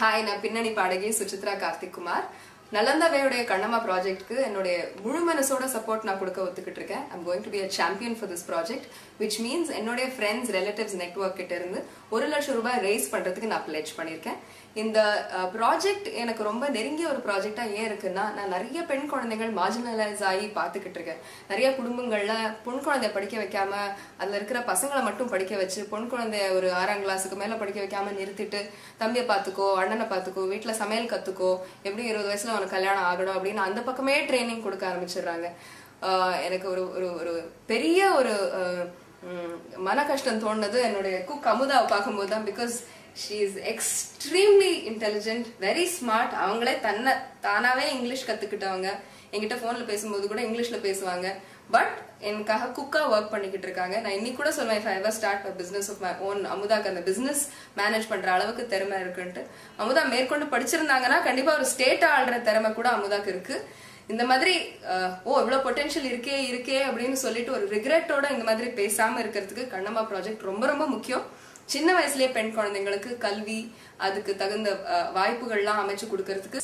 Hi ഞാൻ പിന്നണി പാടകി സുചിത്ര കാർത്തിക് കുമാർ நலந்தவையுடைய கண்ணம்மா ப்ராஜெக்ட்க்கு என்னுடைய முழு மனசோட சப்போர்ட் நான் கொடுக்க ஒத்துக்கிட்டு இருக்கேன் I'm going to be a champion for this project which means என்னுடைய ஃப்ரெண்ட்ஸ் ரிலேட்டிவ்ஸ் நெட்ஒர்க் கிட்ட இருந்து ஒரு லட்சம் ரூபாய் ரேஸ் பண்ணுறதுக்கு நான் பிளேஜ் பண்ணியிருக்கேன். இந்த ப்ராஜெக்ட் எனக்கு ரொம்ப நெருங்கிய ஒரு ப்ராஜெக்டாக ஏன் இருக்குன்னா நான் நிறைய பெண் குழந்தைகள் மார்ஜினலைஸ் ஆகி பார்த்துக்கிட்டு இருக்கேன் நிறைய குடும்பங்கள்ல பொன் குழந்தைய படிக்க வைக்காம அதில் இருக்கிற பசங்களை மட்டும் படிக்க வச்சு பொன் குழந்தைய ஒரு ஆறாம் கிளாஸுக்கு மேலே படிக்க வைக்காம நிறுத்திட்டு தம்பியை பார்த்துக்கோ அண்ணனை பார்த்துக்கோ வீட்டில் சமையல் கற்றுக்கோ எப்படி இருபது வயசில் உனக்கு கல்யாணம் ஆகணும் அப்படின்னு அந்த பக்கமே ட்ரைனிங் கொடுக்க ஆரம்பிச்சிடுறாங்க. எனக்கு ஒரு ஒரு ஒரு பெரிய ஒரு உம் மன கஷ்டம் தோணுனது என்னுடைய குக் அமுதாவை பார்க்கும்போது தான் because she is extremely intelligent very smart அவங்களே தன்னை தானாவே இங்கிலீஷ் கத்துக்கிட்டவங்க. என்கிட்ட போன்ல பேசும்போது கூட இங்கிலீஷ்ல பேசுவாங்க. பட் எனக்காக குக்கா ஒர்க் பண்ணிக்கிட்டு இருக்காங்க. நான் இன்னி கூட சொல்லுவேன் இஃப் ஐவர் ஸ்டார்ட் start business of my own அமுதாக்கு அந்த பிஸ்னஸ் மேனேஜ் பண்ற அளவுக்கு திறமை இருக்குன்ட்டு. அமுதா மேற்கொண்டு படிச்சிருந்தாங்கன்னா கண்டிப்பா ஒரு ஸ்டேட் ஆள்ற திறமை கூட அமுதாக்கு இருக்கு. இந்த மாதிரி ஓ இவ்வளோ பொட்டென்ஷியல் இருக்கே இருக்கே அப்படின்னு சொல்லிட்டு ஒரு ரிக்ரெட்டோட இந்த மாதிரி பேசாம இருக்கிறதுக்கு கண்ணம்மா ப்ராஜெக்ட் ரொம்ப ரொம்ப முக்கியம். சின்ன வயசுலயே பெண் குழந்தைங்களுக்கு கல்வி அதுக்கு தகுந்த வாய்ப்புகள்லாம் அமைச்சு கொடுக்கறதுக்கு